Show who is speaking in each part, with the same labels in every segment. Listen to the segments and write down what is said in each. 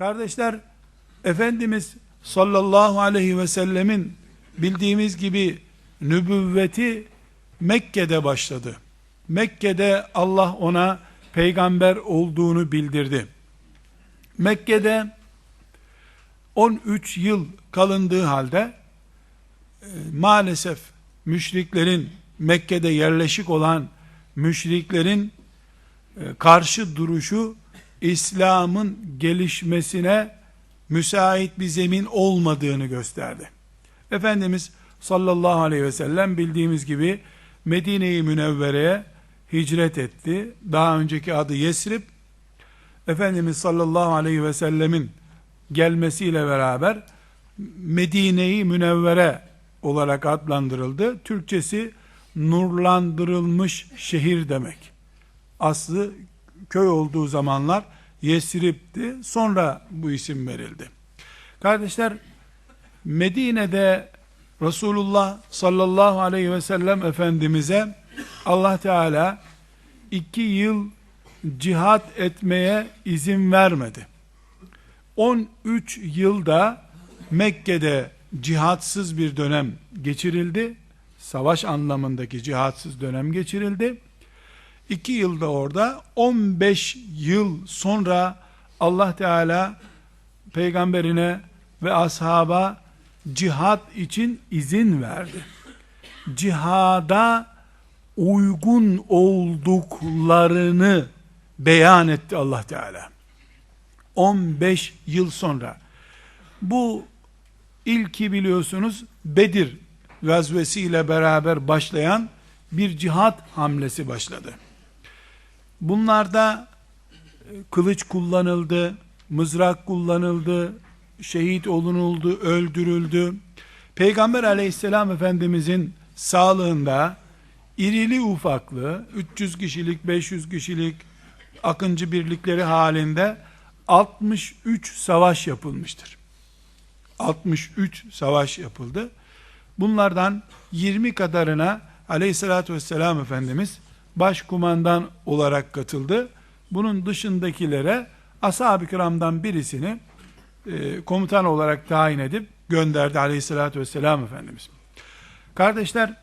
Speaker 1: Kardeşler, Efendimiz sallallahu aleyhi ve sellemin bildiğimiz gibi nübüvveti Mekke'de başladı. Mekke'de Allah ona peygamber olduğunu bildirdi. Mekke'de 13 yıl kalındığı halde e, maalesef müşriklerin Mekke'de yerleşik olan müşriklerin e, karşı duruşu İslam'ın gelişmesine müsait bir zemin olmadığını gösterdi. Efendimiz sallallahu aleyhi ve sellem bildiğimiz gibi Medine-i Münevvere'ye hicret etti. Daha önceki adı Yesrib. Efendimiz sallallahu aleyhi ve sellemin gelmesiyle beraber Medine-i Münevvere olarak adlandırıldı. Türkçesi nurlandırılmış şehir demek. Aslı köy olduğu zamanlar Yesrib'ti. Sonra bu isim verildi. Kardeşler Medine'de Resulullah sallallahu aleyhi ve sellem Efendimiz'e Allah Teala iki yıl cihat etmeye izin vermedi. 13 yılda Mekke'de cihatsız bir dönem geçirildi. Savaş anlamındaki cihatsız dönem geçirildi. 2 yılda orada 15 yıl sonra Allah Teala peygamberine ve ashaba cihat için izin verdi. Cihada uygun olduklarını beyan etti Allah Teala. 15 yıl sonra. Bu ilki biliyorsunuz Bedir gazvesi ile beraber başlayan bir cihat hamlesi başladı. Bunlarda e, kılıç kullanıldı, mızrak kullanıldı, şehit olunuldu, öldürüldü. Peygamber aleyhisselam efendimizin sağlığında irili ufaklı 300 kişilik, 500 kişilik akıncı birlikleri halinde 63 savaş yapılmıştır. 63 savaş yapıldı. Bunlardan 20 kadarına aleyhissalatü vesselam Efendimiz başkumandan olarak katıldı. Bunun dışındakilere ashab-ı kiramdan birisini e, komutan olarak tayin edip gönderdi aleyhissalatü vesselam Efendimiz. Kardeşler,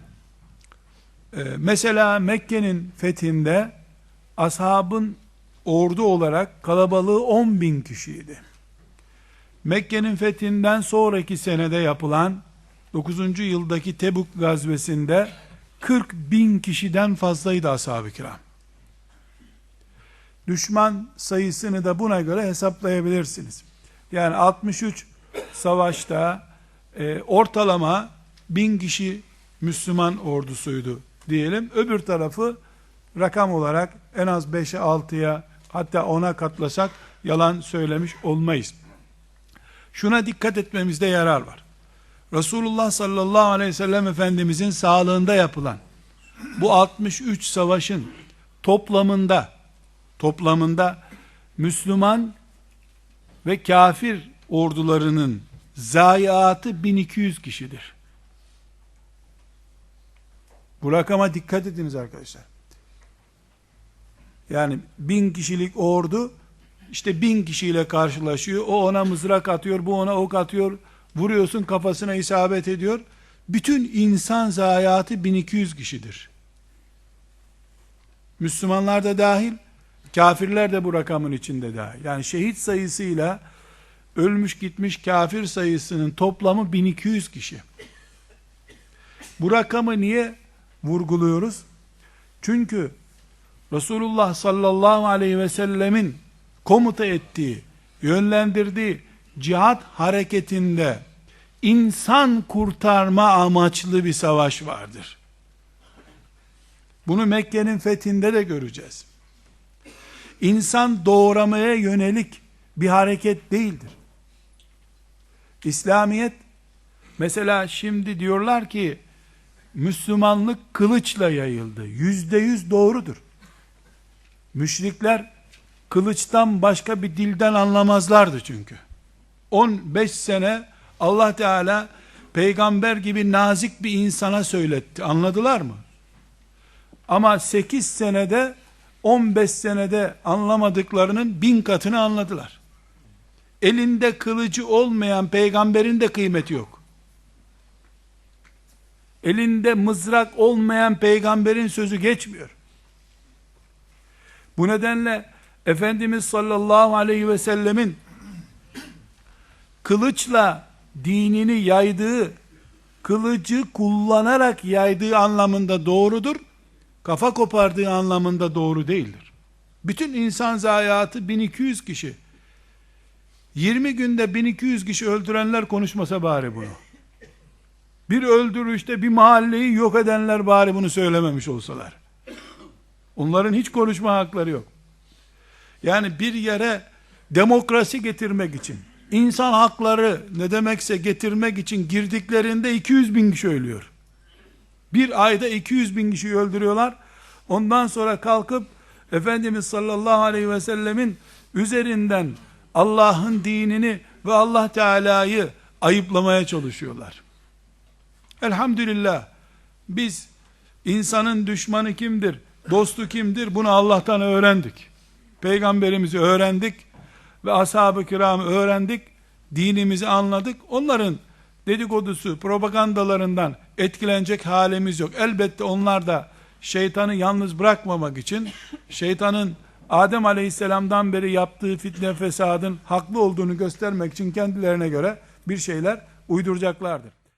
Speaker 1: e, mesela Mekke'nin fethinde ashabın ordu olarak kalabalığı 10 bin kişiydi. Mekke'nin fethinden sonraki senede yapılan 9. yıldaki Tebuk gazvesinde 40 bin kişiden fazlaydı ashab-ı kiram. Düşman sayısını da buna göre hesaplayabilirsiniz. Yani 63 savaşta e, ortalama bin kişi Müslüman ordusuydu diyelim. Öbür tarafı rakam olarak en az 5'e 6'ya hatta 10'a katlasak yalan söylemiş olmayız. Şuna dikkat etmemizde yarar var. Resulullah sallallahu aleyhi ve sellem Efendimizin sağlığında yapılan bu 63 savaşın toplamında toplamında Müslüman ve kafir ordularının zayiatı 1200 kişidir. Bu rakama dikkat ediniz arkadaşlar. Yani bin kişilik ordu işte bin kişiyle karşılaşıyor. O ona mızrak atıyor, bu ona ok atıyor. Vuruyorsun kafasına isabet ediyor. Bütün insan zayiatı 1200 kişidir. Müslümanlar da dahil, kafirler de bu rakamın içinde dahil. Yani şehit sayısıyla ölmüş gitmiş kafir sayısının toplamı 1200 kişi. Bu rakamı niye vurguluyoruz? Çünkü Resulullah sallallahu aleyhi ve sellemin komuta ettiği, yönlendirdiği cihat hareketinde insan kurtarma amaçlı bir savaş vardır. Bunu Mekke'nin fethinde de göreceğiz. İnsan doğramaya yönelik bir hareket değildir. İslamiyet mesela şimdi diyorlar ki Müslümanlık kılıçla yayıldı. Yüzde yüz doğrudur. Müşrikler kılıçtan başka bir dilden anlamazlardı çünkü. 15 sene Allah Teala peygamber gibi nazik bir insana söyletti. Anladılar mı? Ama 8 senede 15 senede anlamadıklarının bin katını anladılar. elinde kılıcı olmayan peygamberin de kıymeti yok. Elinde mızrak olmayan peygamberin sözü geçmiyor. Bu nedenle Efendimiz sallallahu aleyhi ve sellemin kılıçla dinini yaydığı, kılıcı kullanarak yaydığı anlamında doğrudur. Kafa kopardığı anlamında doğru değildir. Bütün insan zayiatı 1200 kişi. 20 günde 1200 kişi öldürenler konuşmasa bari bunu. Bir öldürüşte bir mahalleyi yok edenler bari bunu söylememiş olsalar. Onların hiç konuşma hakları yok. Yani bir yere demokrasi getirmek için, insan hakları ne demekse getirmek için girdiklerinde 200 bin kişi ölüyor. Bir ayda 200 bin kişi öldürüyorlar. Ondan sonra kalkıp Efendimiz sallallahu aleyhi ve sellemin üzerinden Allah'ın dinini ve Allah Teala'yı ayıplamaya çalışıyorlar. Elhamdülillah biz insanın düşmanı kimdir, dostu kimdir bunu Allah'tan öğrendik. Peygamberimizi öğrendik ve ashab-ı kiramı öğrendik. Dinimizi anladık. Onların dedikodusu, propagandalarından etkilenecek halimiz yok. Elbette onlar da şeytanı yalnız bırakmamak için şeytanın Adem Aleyhisselam'dan beri yaptığı fitne fesadın haklı olduğunu göstermek için kendilerine göre bir şeyler uyduracaklardır.